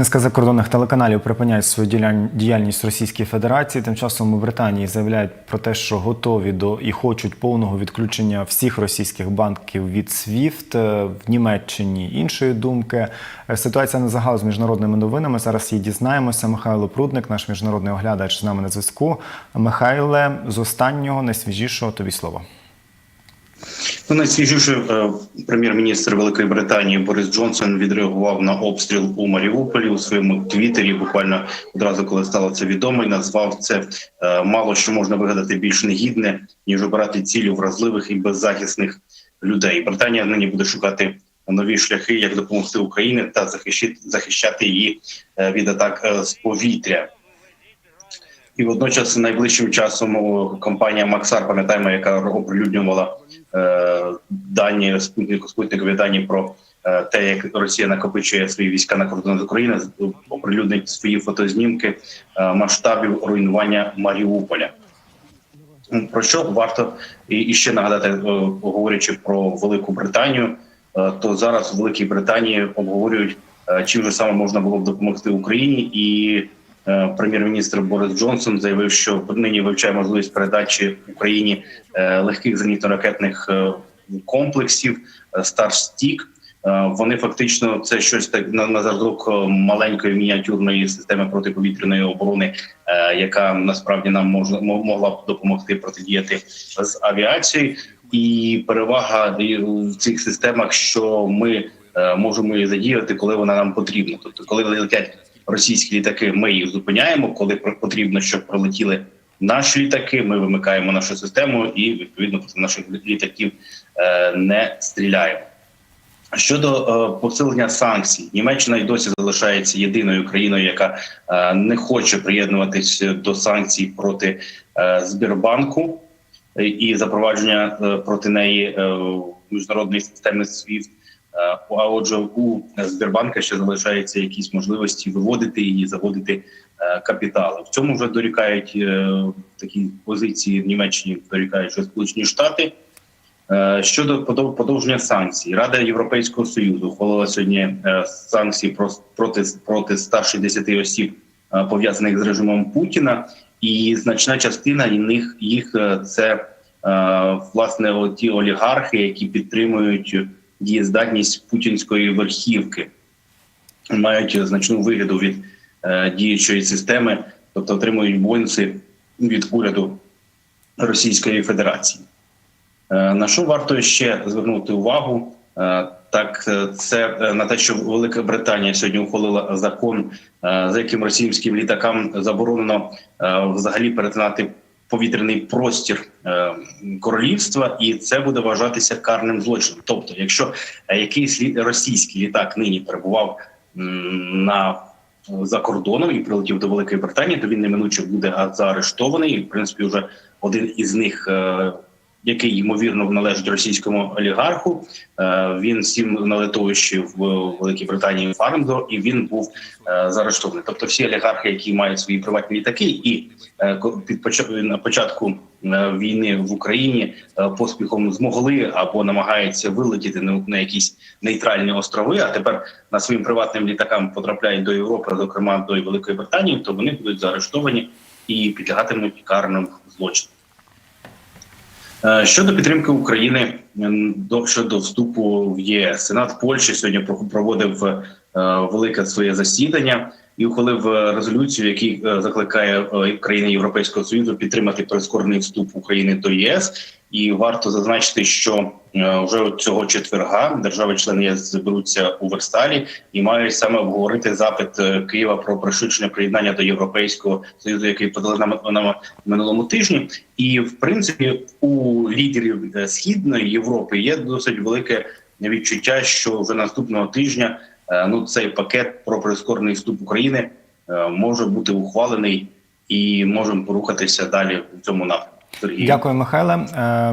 Низка закордонних телеканалів припиняють свою діяль- діяльність Російській Федерації. Тим часом у Британії заявляють про те, що готові до і хочуть повного відключення всіх російських банків від SWIFT. Е, В Німеччині іншої думки. Е, Ситуація не загал з міжнародними новинами. Зараз її дізнаємося. Михайло Прудник, наш міжнародний оглядач, з нами на зв'язку. Михайле, з останнього найсвіжішого тобі слово. Ну, найсвіжіше е, прем'єр-міністр Великої Британії Борис Джонсон відреагував на обстріл у Маріуполі у своєму твіттері. Буквально одразу, коли стало це відомо, і назвав це е, мало що можна вигадати більш негідне ніж обирати цілі вразливих і беззахисних людей. Британія нині буде шукати нові шляхи, як допомогти Україні та захищати, її е, від атак з повітря. І водночас найближчим часом компанія Максар, пам'ятаємо, яка оприлюднювала е, дані спутникові дані про е, те, як Росія накопичує свої війська на кордони з України, оприлюднить свої фотознімки е, масштабів руйнування Маріуполя. Про що варто і, ще нагадати, е, говорячи про Велику Британію, е, то зараз у Великій Британії обговорюють, е, чим же саме можна було б допомогти Україні, і прем'єр-міністр Борис Джонсон заявив, що нині вивчає можливість передачі Україні е, легких зенітно-ракетних е, комплексів Старстік. Вони фактично це щось так на, на зразок е, маленької мініатюрної системи протиповітряної оборони, е, яка насправді нам можна могла б допомогти протидіяти з авіації. І перевага в цих системах, що ми е, можемо її задіяти, коли вона нам потрібна. Тобто, коли летять російські літаки, ми їх зупиняємо. Коли потрібно, щоб пролетіли наші літаки, ми вимикаємо нашу систему і відповідно проти наших літаків е, не стріляємо. Щодо е, посилення санкцій, Німеччина й досі залишається єдиною країною, яка е, не хоче приєднуватись до санкцій проти е, Збірбанку е, і запровадження е, проти неї е, міжнародної системи SWIFT. А отже, у Збірбанка ще залишаються якісь можливості виводити і заводити е, капітали. В цьому вже дорікають е, такі позиції в Німеччині. Дорікають що Сполучені Штати. Е, Щодо подов- подовження санкцій, Рада Європейського союзу ухвалила сьогодні санкції про- проти проти 160 осіб, пов'язаних з режимом Путіна, і значна частина них їх це власне ті олігархи, які підтримують дієздатність путінської верхівки, мають значну вигоду від е, діючої системи, тобто отримують бонуси від уряду Російської Федерації. Е, На що варто ще звернути увагу? Е, Так, е, це е, на те, що Велика Британія сьогодні ухвалила закон, е, за яким російським літакам заборонено взагалі перетинати повітряний простір е, королівства, і це буде вважатися карним злочином. Тобто, якщо е, якийсь російський літак нині перебував на за кордоном і прилетів до Великої Британії, то він неминуче буде заарештований. І, в принципі, вже один із них. Який ймовірно належить російському олігарху. Е, Він сім на литовищі в Великій Британії Фармдо, і він був е, заарештований. Тобто, всі олігархи, які мають свої приватні літаки, і е, під на початку війни в Україні поспіхом змогли або намагаються вилетіти на якісь нейтральні острови. А тепер на своїм приватним літакам потрапляють до Європи, зокрема до Великої Британії, то вони будуть заарештовані і підлягатимуть карним злочинам. Е, Щодо підтримки України до щодо вступу в ЄС, Сенат Польщі сьогодні про- проводив е, велике своє засідання і ухвалив е, резолюцію, який е, закликає е, країни Європейського союзу підтримати прискорений вступ України до ЄС. І варто зазначити, що вже цього четверга держави-члени ЄС зберуться у Версалі і мають саме обговорити запит Києва про пришвидшення приєднання до Європейського союзу, який подали на, на минулому тижні. І в принципі у лідерів східної Європи є досить велике відчуття, що вже наступного тижня ну цей пакет про прискорений вступ України е, може бути ухвалений і можемо порухатися далі в цьому напрямку. Дякую, Михайле. Е,